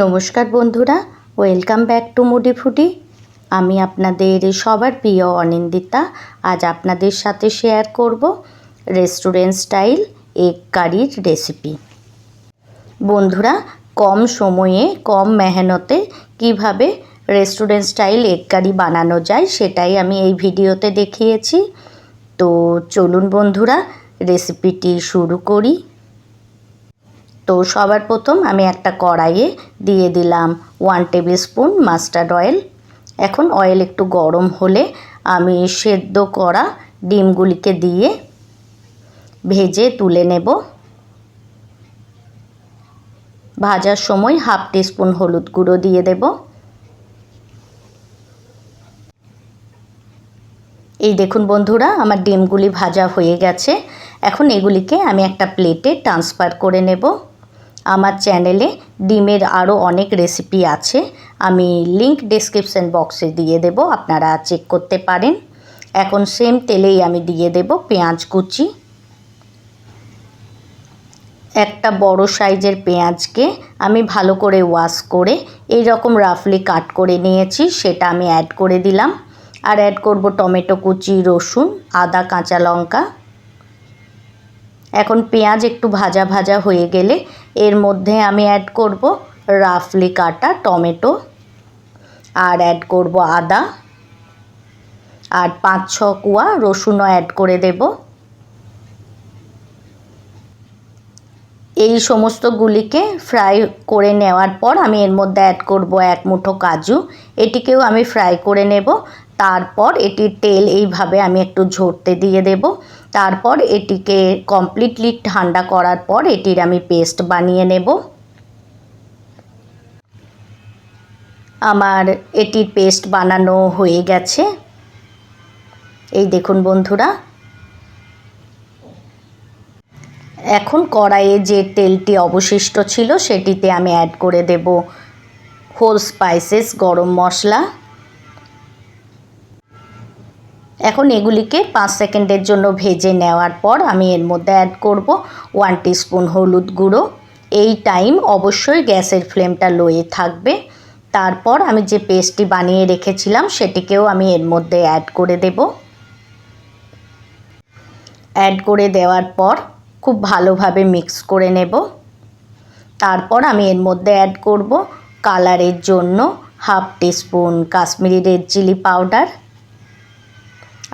নমস্কার বন্ধুরা welcome back to moody foodie আমি আপনাদের সবার প্রিয় অনিন্দিতা, আজ আপনাদের সাথে শেয়ার করব রেস্টুরেন্ট স্টাইল এগ কারির রেসিপি বন্ধুরা, কম সময়ে, কম মেহনতে কীভাবে রেস্টুরেন্ট স্টাইল এগ কারি বানানো যায় সেটাই আমি এই ভিডিওতে দেখিয়েছি। তো চলুন বন্ধুরা রেসিপিটি শুরু করি। তো সবার প্রথম আমি একটা কড়াইয়ে দিয়ে দিলাম one tablespoon mustard oil এখন অয়েল একটু গরম হলে আমি সেদ্ধ করা ডিমগুলিকে দিয়ে ভেজে তুলে নেব। ভাজার সময় হাফ টিস্পুন হলুদ গুঁড়ো দিয়ে দেব। এই দেখুন বন্ধুরা, আমার ডিমগুলি ভাজা হয়ে গেছে। এখন এগুলিকে আমি একটা প্লেটে ট্রান্সফার করে নেব। আমার চ্যানেলে ডিমের আরও অনেক রেসিপি আছে। আমি লিংক ডেসক্রিপশন বক্সে দিয়ে দেব, আপনারা চেক করতে পারেন। এখন সেম তেলেই আমি দিয়ে দেব পেঁয়াজ কুচি। একটা বড় সাইজের পেঁয়াজকে আমি ভালো করে ওয়াশ করে এই রকম রাফলি কাট করে নিয়েছি, সেটা আমি অ্যাড করে দিলাম। আর অ্যাড করব টমেটো কুচি, রসুন, আদা, কাঁচা লঙ্কা। এখন পেঁয়াজ একটু ভাজা ভাজা হয়ে গেলে এর মধ্যে আমি অ্যাড করব রাফলি কাটা টমেটো আর অ্যাড করব আদা আর পাঁচ ছ কুয়া রসুনও অ্যাড করে দেব। এই সমস্তগুলিকে ফ্রাই করে নেওয়ার পর আমি এর মধ্যে অ্যাড করব এক মুঠো কাজু। এটিকেও আমি ফ্রাই করে নেব। তারপর এটির তেল এইভাবে আমি একটু ঝরতে দিয়ে দেব। তারপর এটিকে কমপ্লিটলি ঠান্ডা করার পর এটির আমি পেস্ট বানিয়ে নেব। আমার এটির পেস্ট বানানো হয়ে গেছে। এই দেখুন বন্ধুরা। এখন কড়াইয়ে যে তেলটি অবশিষ্ট ছিল সেটিতে আমি অ্যাড করে দেব। হোল স্পাইসেস গরম মশলা। এখন এগুলিকে পাঁচ সেকেন্ডের জন্য ভেজে নেওয়ার পর আমি এর মধ্যে অ্যাড করব ওয়ান স্পুন হলুদ গুঁড়ো। এই টাইম অবশ্যই গ্যাসের ফ্লেমটা লোয়ে থাকবে। তারপর আমি যে পেস্টটি বানিয়ে রেখেছিলাম, সেটিকেও আমি এর মধ্যে অ্যাড করে দেব। অ্যাড করে দেওয়ার পর খুব ভালোভাবে মিক্স করে নেব। তারপর আমি এর মধ্যে অ্যাড করব কালারের জন্য half teaspoon Kashmiri red chili powder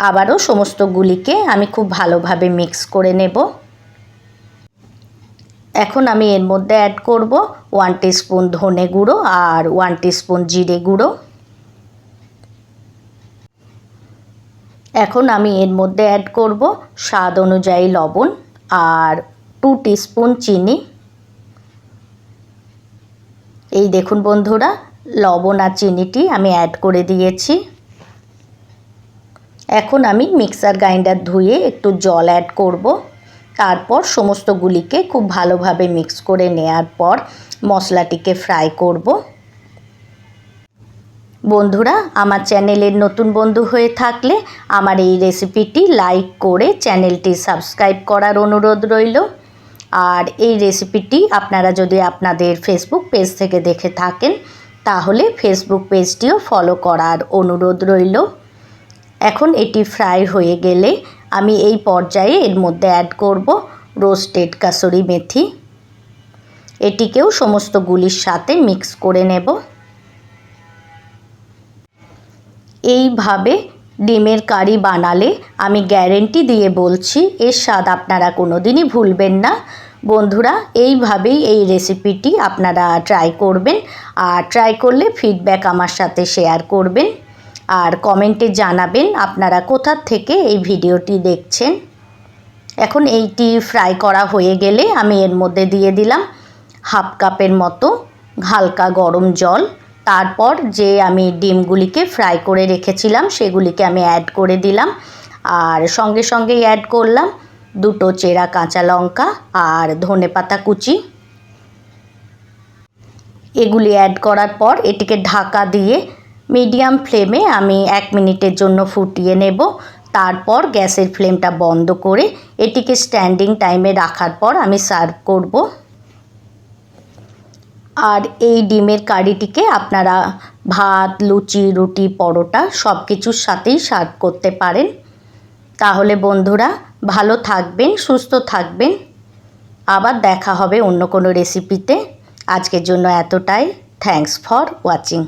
আবারও সমস্তগুলিকে আমি খুব ভালোভাবে মিক্স করে নেব। এখন আমি এর মধ্যে অ্যাড করব ওয়ান স্পুন ধনে গুঁড়ো আর ওয়ান স্পুন জিরে গুঁড়ো। এখন আমি এর মধ্যে অ্যাড করব স্বাদ অনুযায়ী লবণ আর টু স্পুন চিনি। এই দেখুন বন্ধুরা, লবণ আর চিনিটি আমি অ্যাড করে দিয়েছি। এখন আমি মিক্সার গ্রাইন্ডার ধুয়ে একটু জল অ্যাড করব। তারপর সমস্তগুলিকে খুব ভালোভাবে মিক্স করে নেয়ার পর মশলাটিকে ফ্রাই করব। বন্ধুরা, আমার চ্যানেলের নতুন বন্ধু হয়ে থাকলে আমার এই রেসিপিটি লাইক করে চ্যানেলটি সাবস্ক্রাইব করার অনুরোধ রইল। আর এই রেসিপিটি আপনারা যদি আপনাদের ফেসবুক পেজ থেকে দেখে থাকেন, তাহলে ফেসবুক পেজটিও ফলো করার অনুরোধ রইল। এখন এটি ফ্রাই হয়ে গেলে আমি এই পর্যায়ে এর মধ্যে অ্যাড করব রোস্টেড কাসুরি মেথি। এটিকেও সমস্ত গুলির সাথে মিক্স করে নেব। এইভাবে ডিমের কারি বানালে আমি গ্যারেন্টি দিয়ে বলছি, এর স্বাদ আপনারা কোনো দিনই ভুলবেন না। বন্ধুরা, এইভাবেই এই রেসিপিটি আপনারা ট্রাই করবেন আর ট্রাই করলে ফিডব্যাক আমার সাথে শেয়ার করবেন। আর কমেন্টে জানাবেন আপনারা কোথার থেকে এই ভিডিওটি দেখছেন। এখন এইটি ফ্রাই করা হয়ে গেলে আমি এর মধ্যে দিয়ে দিলাম হাফ কাপের মতো হালকা গরম জল। তারপর যে আমি ডিমগুলিকে ফ্রাই করে রেখেছিলাম সেগুলিকে আমি অ্যাড করে দিলাম। আর সঙ্গে সঙ্গেই অ্যাড করলাম দুটো চেরা কাঁচা লঙ্কা আর ধনে পাতা কুচি। এগুলি অ্যাড করার পর এটিকে ঢাকা দিয়ে মিডিয়াম ফ্লেমে আমি এক মিনিটের জন্য ফুটিয়ে নেব। তারপর গ্যাসের ফ্লেমটা বন্ধ করে এটিকে স্ট্যান্ডিং টাইমে রাখার পর আমি সার্ভ করব। আর এই ডিমের কারিটিকে আপনারা ভাত, লুচি, রুটি, পরোটা সব কিছুর সাথেই সার্ভ করতে পারেন। তাহলে বন্ধুরা, ভালো থাকবেন, সুস্থ থাকবেন। আবার দেখা হবে অন্য কোনো রেসিপিতে। আজকের জন্য এতটাই। Thanks for watching.